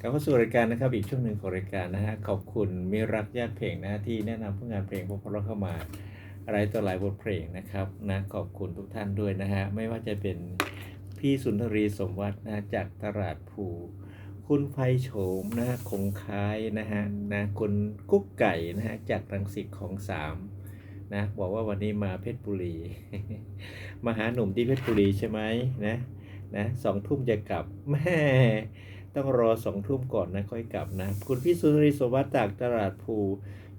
กลับเข้าสู่รายการนะครับอีกช่วงหนึ่งของรายการนะฮะขอบคุณมิรักญาติเพลงนะที่แนะนำผลงานเพลงเพราเข้ามาอะไรต่อหลายบทเพลงนะครับนะขอบคุณทุกท่านด้วยนะฮะไม่ว่าจะเป็นพี่สุนทรีสมวัฒน์นะจากตลาดภูคุณไฟโฉมนะฮะคงคายนะฮะนะคุณกุ๊กไก่นะฮะจากรังสิตของสามนะบอกว่าวันนี้มาเพชรบุรี มาหาหนุ่มที่เพชรบุรีใช่ไหมนะนะสองทุ่มจะกลับแม่ ต้องรอสองทุ่มก่อนนะค่อยกลับนะ คุณพี่สุนทรีสวัสดิ์จากตลาดภู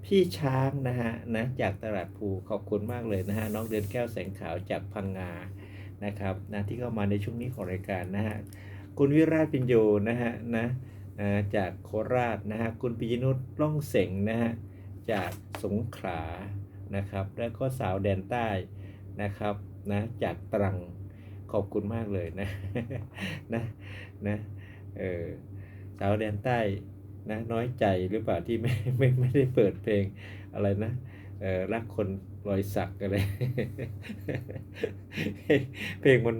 พี่ช้างนะฮะนะจากตลาดภูขอบคุณมากเลยนะฮะน้องเดือนแก้วแสงขาวจากพังงานะครับนะที่เข้ามาในช่วงนี้ของรายการนะฮะคุณวิราชปิญโยนะฮะนะจากโคราชนะฮะคุณปิยนุชล่องเสงนะฮะจากสงขลานะครับ แล้วก็สาวแดนใต้นะครับนะจากตรังขอบคุณมากเลยนะนะนะ เออสาวแดนใต้นะน้อยใจหรือเปล่าที่ไม่ไม่ไม่ได้เปิดเพลงอะไรนะเออรักคนรอยสักอะไรเพลงมัน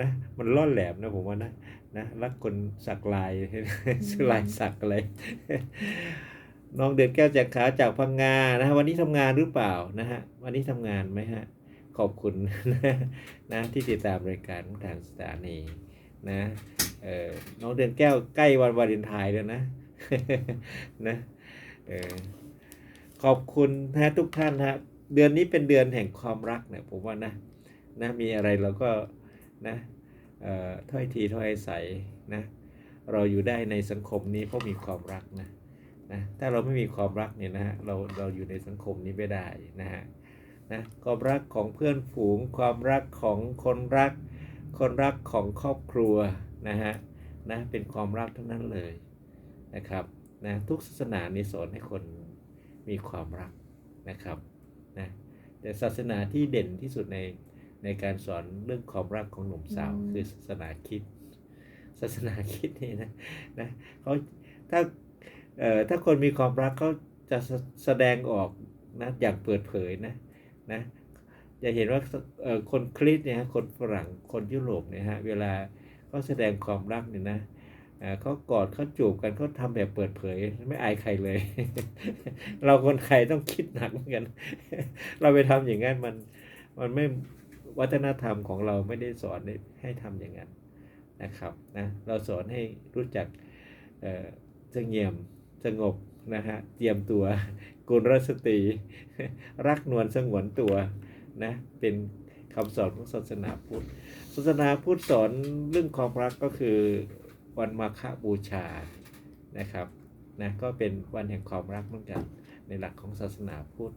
นะมันล่อนแหลมนะผมว่านะนะรักคนสักลายสลายสักอะไรน้องเดือนแก้วจากขาจากพังงานะฮะวันนี้ทำงานหรือเปล่านะฮะวันนี้ทำงานไหมฮะขอบคุณนะที่ติดตามรายการทางสถานีนะ เออน้องเดือนแก้วใกล้วันวาเลนไทน์แล้วนะนะเออขอบคุณนะทุกท่านฮะเดือนนี้เป็นเดือนแห่งความรักเนี่ยผมว่านะนะมีอะไรเราก็นะเอ่อถ้อยทีถ้อยอาศัยนะเราอยู่ได้ในสังคมนี้เพราะมีความรักนะนะถ้าเราไม่มีความรักเนี่ยนะฮะเราเราอยู่ในสังคมนี้ไม่ได้นะฮะนะความรักของเพื่อนฝูง ความรักของคนรัก คนรักของครอบครัว นะฮะนะเป็นความรักทั้งนั้นเลยนะครับนะทุกศาสนานี่สอนให้คนมีความรักนะครับนะแต่ศาสนาที่เด่นที่สุดในในการสอนเรื่องความรักของหนุ่มสาวอืมคือศาสนาคริด ศาสนาคริดนี่นะนะเขาถ้าเอ่อถ้าคนมีความรักเขาจะแสแสดงออกนะอย่างเปิดเผยนะนะจะเห็นว่าเอ่อคนคริสต์เนี่ยฮะคนฝรั่งคนยุโรปเนี่ยฮะเวลา เขาแสดงความรักเนี่ยนะเขากอดเขาจูบกันเขาทำแบบเปิดเผย ไม่อายใครเลย เราคนไทยต้องคิดหนักเหมือนกัน เราไปทำอย่างนั้นมันมันไม่วัฒนธรรมของเราไม่ได้สอนให้ทำอย่างนั้นนะครับนะเราสอนให้รู้จักเสงี่ยมสงบนะฮะเตรียมตัวกุลรสตรีรักนวลสงวนตัวนะเป็น คำสอนของศาสนาพุทธ ศาสนาพุทธสอนเรื่องความรักก็คือวันมาฆบูชานะครับนะก็เป็นวันแห่งความรักเหมือนกันในหลักของศาสนาพุทธ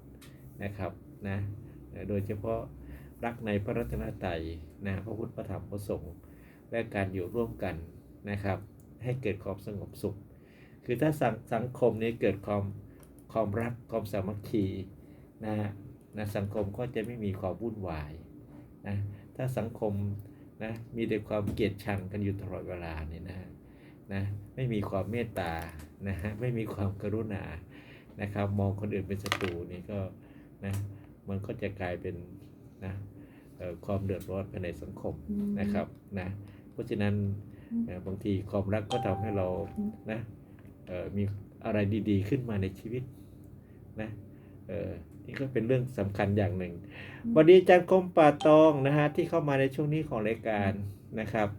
นะครับนะโดยเฉพาะรักในพระรัตนตรัยนะพระพุทธพระธรรมพระสงฆ์และการอยู่ร่วมกันนะครับ ให้เกิดความสงบสุข คือถ้าสังสังคมนี้เกิดความความรักความสามัคคีนะนะสังคมก็จะไม่มีความวุ่นวาย นะถ้าสังคมนะมีแต่ความเกลียดชังกันอยู่ตลอดเวลาเนี่ยนะนะไม่มีความเมตตานะฮะไม่มีความกรุณานะครับ มองคนอื่นเป็นศัตรูนี่ก็นะมันก็จะกลายเป็นนะเอ่อความเดือดร้อนภายในสังคมนะครับนะเพราะฉะนั้นเอ่อบางทีความรักก็ทำให้เรานะเอ่อมีอะไรดีๆ ขึ้นมาในชีวิตนะ เอ่อนี่ก็เป็นเรื่องสำคัญอย่างหนึ่ง วันนี้อาจารย์คมป่าตองนะฮะที่เข้ามาในช่วงนี้ของรายการนะครับ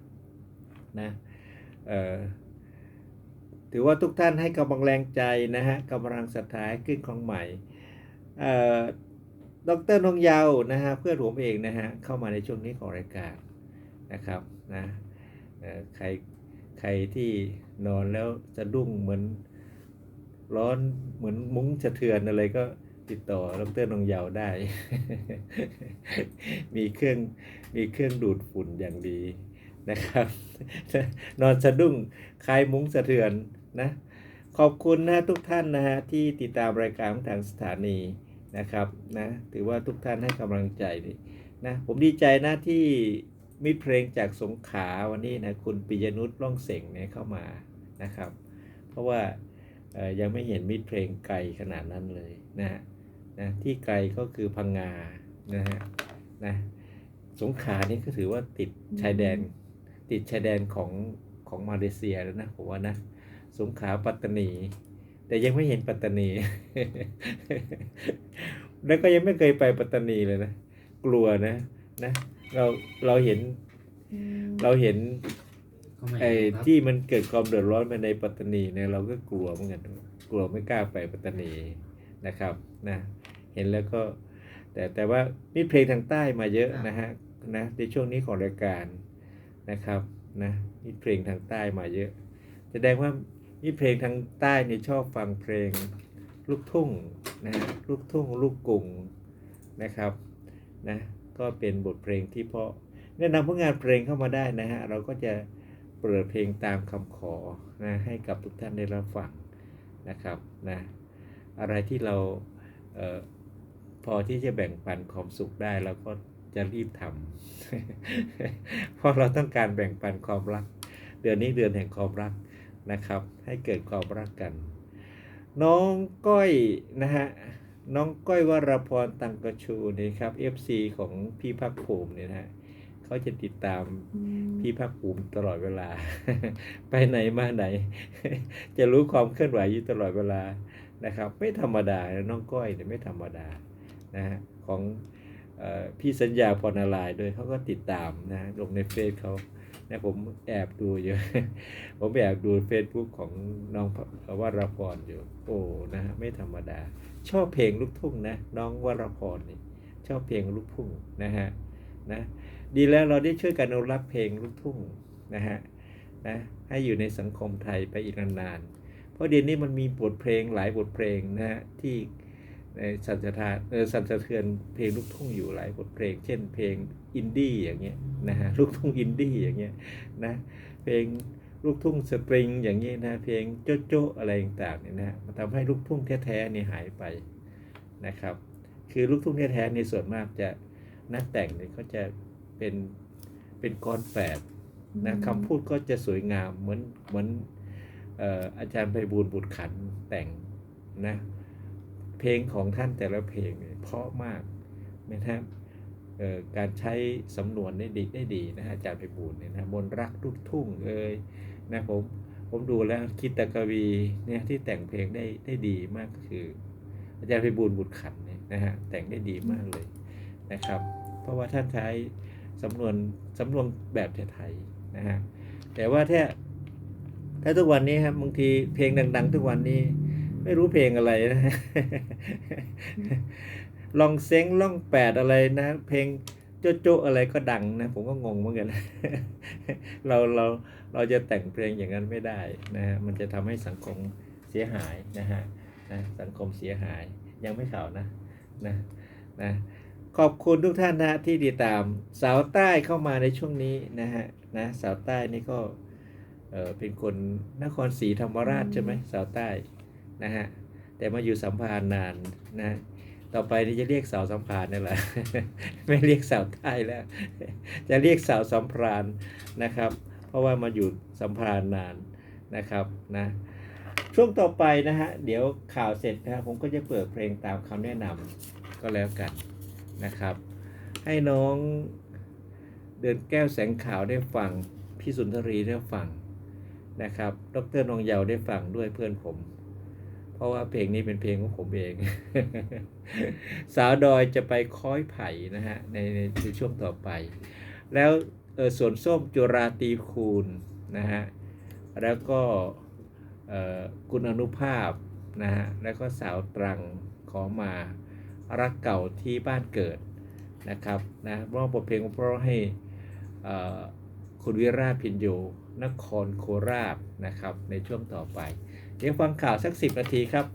นะเอ่อถือว่าทุกท่านให้กำลังแรงใจนะฮะกำลังศรัทธาให้ขึ้นของใหม่เอ่อดรนงเยาวนะฮะเพื่อนผมเองนะฮะเข้ามาในช่วงนี้ของรายการนะครับนะเอ่อใครใครที่นอนแล้วสะดุ้งเหมือนร้อนเหมือนมุ้งสะเทือนอะไรก็ ติดต่อดรนงเยาวได้ มีเครื่องมีเครื่องดูดฝุ่นอย่างดีนะครับ นอนสะดุ้งคลายมุ้งสะเทือนนะ ขอบคุณนะทุกท่านนะฮะที่ติดตามรายการของทางสถานีนะครับนะถือว่าทุกท่านให้กำลังใจดีนะผมดีใจนะที่มีเพลงจากสงขาวันนี้นะคุณปิยนุชล่องเสงเนี่ยเข้ามานะครับ เพราะว่ายังไม่เห็นมีเพลงไกลขนาดนั้นเลยนะฮะ นะที่ไกลก็คือพังงานะฮะนะสงขลานี่ก็ถือว่าติดชายแดน ติดชายแดนของของมาเลเซียแล้วนะผมว่านะสงขลาปัตตานี แต่ยังไม่เห็นปัตตานี แล้วก็ยังไม่เคยไปปัตตานีเลยนะกลัวนะนะเราเราเห็นอืมเราเห็นก็ไม่ไอ้รู้ครับที่มันเกิดความเดือดร้อนมาในปัตตานีเนี่ยเราก็กลัวเหมือนกันกลัวไม่กล้าไปปัตตานีนะครับนะ เห็นแล้วก็ แต่แต่ว่ามีเพลงทางใต้มาเยอะนะฮะนะในช่วงนี้ของรายการนะครับนะมีเพลงทางใต้มาเยอะแสดงว่ามีเพลงทางใต้เนี่ยชอบฟังเพลงลูกทุ่งนะฮะลูกทุ่งลูกกรุงนะครับนะก็เป็นบทเพลงที่เพราะแนะนำผลงานเพลงเข้ามาได้นะฮะเราก็จะเปิดเพลงตามคำขอนะให้กับทุกท่านได้รับฟังนะครับนะอะไรที่เราเออ พอที่จะแบ่งปันความสุขได้เราก็จะรีบทำเพราะเราต้องการแบ่งปันความรัก เดือนนี้เดือนแห่งความรักนะครับ ให้เกิดความรักกัน น้องก้อยนะฮะน้องก้อยวรพรตังกระชูนี่ครับ FC ของพี่พักภูมิเนี่ยนะฮะเขาจะติดตามอืมพี่ภาคภูมิตลอดเวลา ไปไหนมาไหน จะรู้ความเคลื่อนไหวอยู่ตลอดเวลานะครับ ไม่ธรรมดานะน้องก้อยเนี่ยไม่ธรรมดา นะฮะของออพี่สัญญาพรนารายด้วยเขาก็ติดตามนะลงในเฟซเขานะผมแอบดูอยู่ ผมแอบดูเฟซบุ๊กของน้องวรพรอยู่ โอ้นะฮะไม่ธรรมดา ชอบเพลงลูกทุ่งนะน้องวรพรนี่ชอบเพลงลูกทุ่งนะฮะนะดีแล้วเราได้ช่วยกันอนุรักษ์เพลงลูกทุ่งนะฮะนะให้อยู่ในสังคมไทยไปอีกนานๆเพราะเดี๋ยวนี้มันมีบทเพลงหลายบทเพลงนะฮะที่ ในสันสะทานเออสันสะเทือนเพลงลูกทุ่งอยู่หลายบทเพลง เช่น เพลงอินดี้อย่างเงี้ยนะฮะลูกทุ่งอินดี้อย่างเงี้ยนะเพลงลูกทุ่งสตริงอย่างเงี้ยนะเพลงโจ๊ะโจ๊ะอะไรต่างๆเนี่ยนะฮะมันทำให้ลูกทุ่งแท้ๆเนี่ยหายไปนะครับ คือลูกทุ่งแท้ๆในส่วนมากจะนักแต่งเนี่ยเขาจะเป็นเป็นกรแปดนะคำพูดก็จะสวยงามเหมือนเหมือนเอ่ออาจารย์ไพบูลย์บุตรขันธ์แต่งนะ เพลงของท่านแต่ละเพลงเนี่ยเพราะมากนะครับการใช้สำนวนได้ดีได้ดีนะอาจารย์ไพบูลเนี่ยนะมนรักลูกทุ่งเอ่ยนะผมผมดูแล้วคิดตกวีเนี่ยที่แต่งเพลงได้ได้ดีมากคือ อาจารย์ไพบูลบุตรขันเนี่ยนะฮะแต่งได้ดีมากเลยนะครับ เพราะว่าท่านใช้สำนวนสำนวนแบบไทยๆนะฮะแต่ว่าถ้าถ้าทุกวันนี้ครับบางทีเพลงดัง ๆ ทุกวันนี้ ไม่รู้เพลงอะไรนะลองเซ้งล่องแปดอะไรนะ เพลงโจ๊ะโจ๊ะอะไรก็ดังนะ ผมก็งงเหมือนกันเราเราเราจะแต่งเพลงอย่างนั้นไม่ได้นะฮะมันจะทำให้สังคมเสียหายนะฮะนะสังคมเสียหายยังไม่ข่าวนะนะนะขอบคุณทุกท่านนะที่ติดตามสาวใต้เข้ามาในช่วงนี้นะฮะนะสาวใต้นี่ก็เออเป็นคนนครศรีธรรมราชใช่ไหมสาวใต้ นะฮะแต่มาอยู่สัมพันนานนะต่อไปนี่จะเรียกสาวสัมพันนี่แหละไม่เรียกสาวใต้แล้ว จะเรียกสาวสัมพานนะครับ เพราะว่ามาอยู่สัมพานนานนะครับนะช่วงต่อไปนะฮะเดี๋ยวข่าวเสร็จนะผมก็จะเปิดเพลงตามคำแนะนำก็แล้วกันนะครับ ให้น้องเดินแก้วแสงขาวได้ฟังพี่สุนทรีได้ฟังนะครับ ดรนงเยาวได้ฟังด้วยเพื่อนผม เพราะว่าเพลงนี้เป็นเพลงของผมเอง สาวดอยจะไปค้อยไผ่นะฮะในในช่วงต่อไป แล้วเออสวนส้มจุราตีคูณนะฮะแล้วก็คุณอนุภาพนะฮะแล้วก็สาวตรังขอมารักเก่าที่บ้านเกิดนะครับนะร้องบทเพลงเพราะให้คุณวิราชพินโยนครโคราชนะครับในช่วงต่อไป เดี๋ยวฟังข่าวสักสิบนาทีครับ